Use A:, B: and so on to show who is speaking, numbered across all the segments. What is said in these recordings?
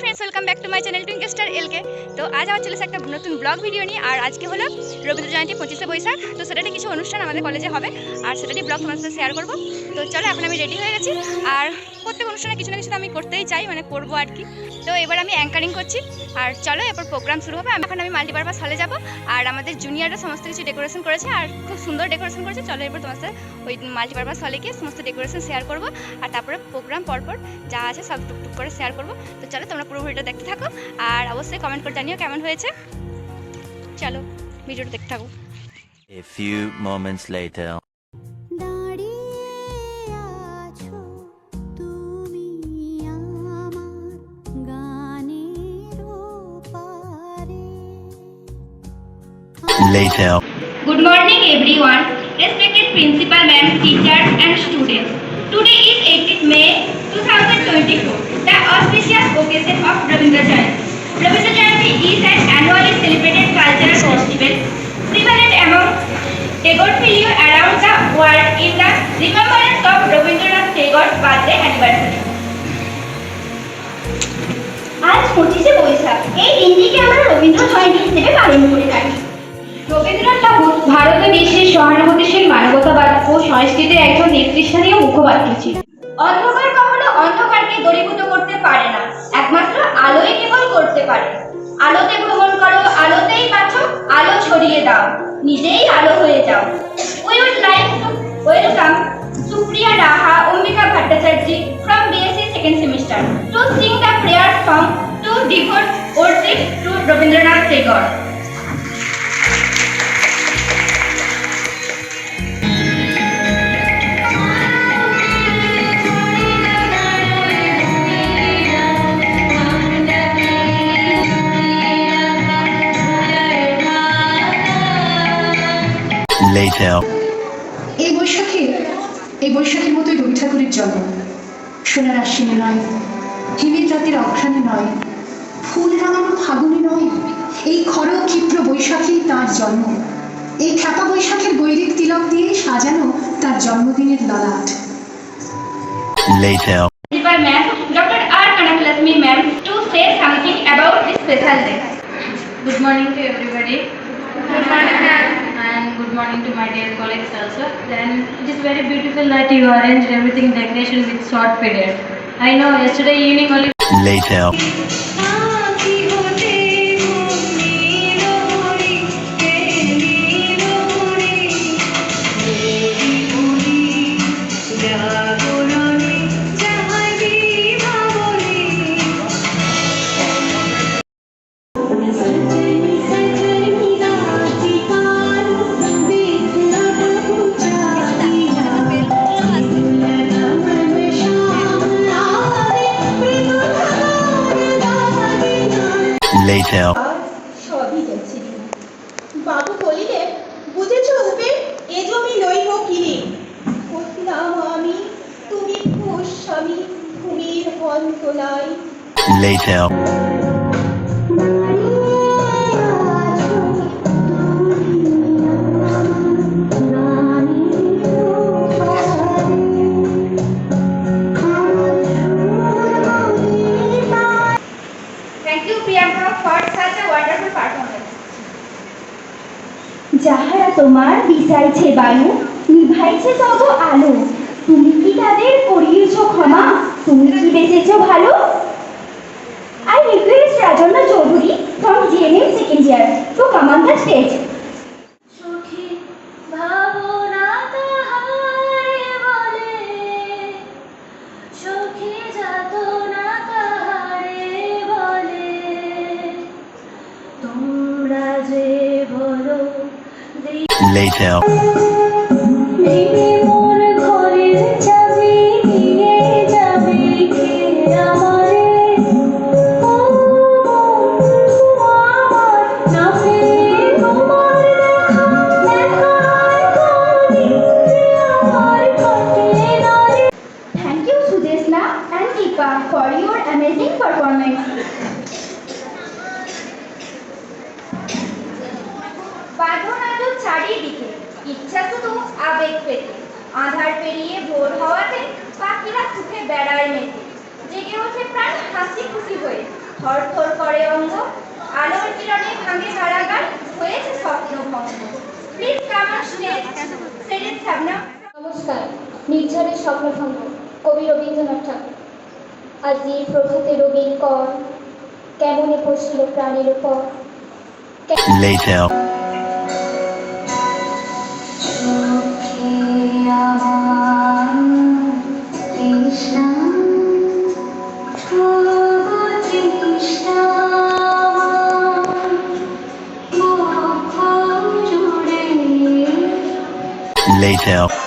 A: Friends welcome back to my channel Twinkle Star এলকে তো আজ আমার চলেছে একটা নতুন ব্লগ ভিডিও নিয়ে, আর আজকে হলো রবীন্দ্র জয়ন্তী পঁচিশে বৈশাখ। তো সেটাতে কিছু অনুষ্ঠান আমাদের কলেজে হবে, আর সেটাটি ব্লগ তোমার সাথে শেয়ার করব। তো চলো, এখন আমি রেডি হয়ে গেছি। আর প্রত্যেক অনুষ্ঠানে কিছু না কিছু আমি করতেই চাই মানে করব আর কি। তো এবার আমি অ্যাঙ্কারিং করছি। আর চলো, এরপর প্রোগ্রাম শুরু হবে। এখন আমি মাল্টিপারপাস হলে যাব। আর আমাদের জুনিয়ররা সমস্ত কিছু ডেকোরেশন করেছে। আর খুব সুন্দর ডেকোরেশন করেছে। চলো, এরপর তোমার সাথে ওই মাল্টিপারপাস হলে গিয়ে সমস্ত ডেকোরেশন শেয়ার করব। আর তারপরে প্রোগ্রাম পরপর যা আছে সব টুকটুক করে শেয়ার করব। তো চলো, তোমরা পুরো ভিডিওটা দেখতে থাকো। আর অবশ্যই কমেন্ট করে জানিও কেমন হয়েছে। চলো, ভিডিওটা দেখতে থাকো।
B: A few moments later. Later.
C: Good morning everyone, respected principal ma'am, teachers and students. Today is 18th May 2024, the auspicious occasion of Rabindra Jayanti. Rabindra Jayanti is an annually celebrated cultural festival prevalent among Tagore around the world in the remembrance of Rabindranath Tagore's birthday anniversary. আজ পঁচিশে বৈশাখ এই দিনটিকে আমরা রবীন্দ্র জয়ন্তী হিসেবে পালন করে থাকি রবীন্দ্রনাথ ঠাকুর ভারত বিশ্বের সহানুভূতিশীল মানবতাবাদ ও সংস্কৃতির একজন নেতৃস্থানীয় মুখপাত্র ছিলেন। অন্ধকার কখনো অন্ধকারকে দূরীভূত করতে পারে না, একমাত্র আলোই কেবল করতে পারে। আলোতে ভ্রমণ করো, আলোতেই বাঁচো, আলো ছড়িয়ে দাও, নিজেই আলো হয়ে যাও। We would like to, welcome Supriya Raha, Ambika Bhattacharya from BSc second semester to sing the prayer song to devote worship to Rabindranath Tagore
B: Later.
D: এই বৈশাখে এই বৈশাখের মতোই রবি ঠাকুরের জন্ম সোনার আশ্বিনে নয় হিমের রাতের অঘ্রাণে নয় ফুল রাঙানো ফাগুনে নয় এই খর ক্ষিপ্র বৈশাখেই তার জন্ম এই খ্যাপা বৈশাখের গৈরিক তিলক দিয়ে সাজানো তার জন্মদিনের ললাট
B: Later.
C: Ma'am, Dr. R. Kanakalakshmi ma'am, to say something about this special day.
E: Good morning to everybody. Good morning. And good morning to my dear colleagues also. Then it is very beautiful that you arranged everything decoration with short period. I know yesterday evening only
B: Later. Later.
F: সবই যাচ্ছে বাবু বলিলেন বুঝেছ উপে এ জমি লইব কিনে কহিলাম আমি তুমি গোস্বামী ভূমির বন্ধ নাই
B: Later.
G: তোমার বায়ু নিভাইছে তত আলো। তুমি কি তাদের করিয়েছ ক্ষমা? তুমি কি বেঁচেছ ভালো? I request Rajanna Chowdhury from
H: GNM second year to come on the stage তোমরা যে
B: Later.
G: Thank you, Sudesla and Deepa, for your
C: amazing performance. চারিদিকে ইচ্ছা শুধু আবেগ পেতে। আধার পেরিয়ে ভোর হওয়াতে পাখিরা সুখে বেড়ায় মেতে। জেগে ওঠে প্রাণ হাসি খুশি হয়ে। থর থর করে অঙ্গ আলোর কিরণে ভাঙে কারাগার। হয়েছে স্বপ্ন ভঙ্গ। প্লিজ কাম সাবনা
H: নমস্কার। নির্ঝরের স্বপ্নভঙ্গ কবি রবীন্দ্রনাথ ঠাকুর। আজি প্রভাতে রবির কর। কেমনে পড়ছিল প্রাণের উপর?
B: Later. Later.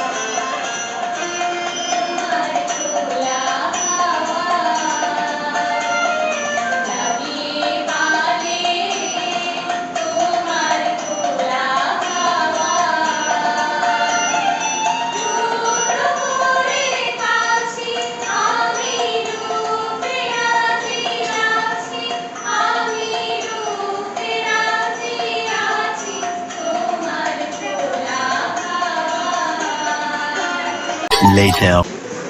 B: Later.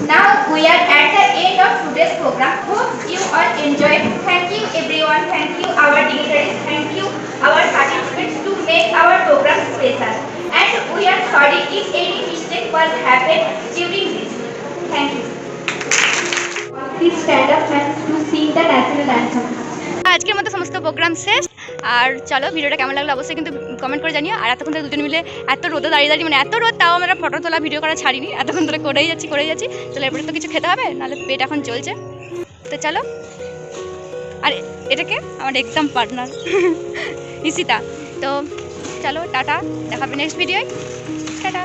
C: Now we are at the end of today's program. Hope you all enjoyed. Thank you everyone. Thank you our dignitaries. Thank you our participants to make our program special. And we are sorry if any mistake was happened during this. Thank you. Please stand up and to sing the national anthem.
I: আজকের মতো সমস্ত programme শেষ আর চলো, ভিডিওটা কেমন লাগল অবশ্যই কিন্তু কমেন্ট করে জানিও। আর এতক্ষণ ধরে দুজন মিলে এত রোদে দাঁড়িয়ে দাঁড়িয়ে মানে এত রোদ, তাও আমরা ফটো তোলা ভিডিও করা ছাড়িনি। এতক্ষণ ধরে করেই যাচ্ছি করেই যাচ্ছি। চলো, এরপরে তো কিছু খেতে হবে, নাহলে পেট এখন চলছে তো চলো। আর এটাকে আমার একদম পার্টনার ইসিতা তো চলো, টাটা। দেখাবে নেক্সট ভিডিওয় টাটা।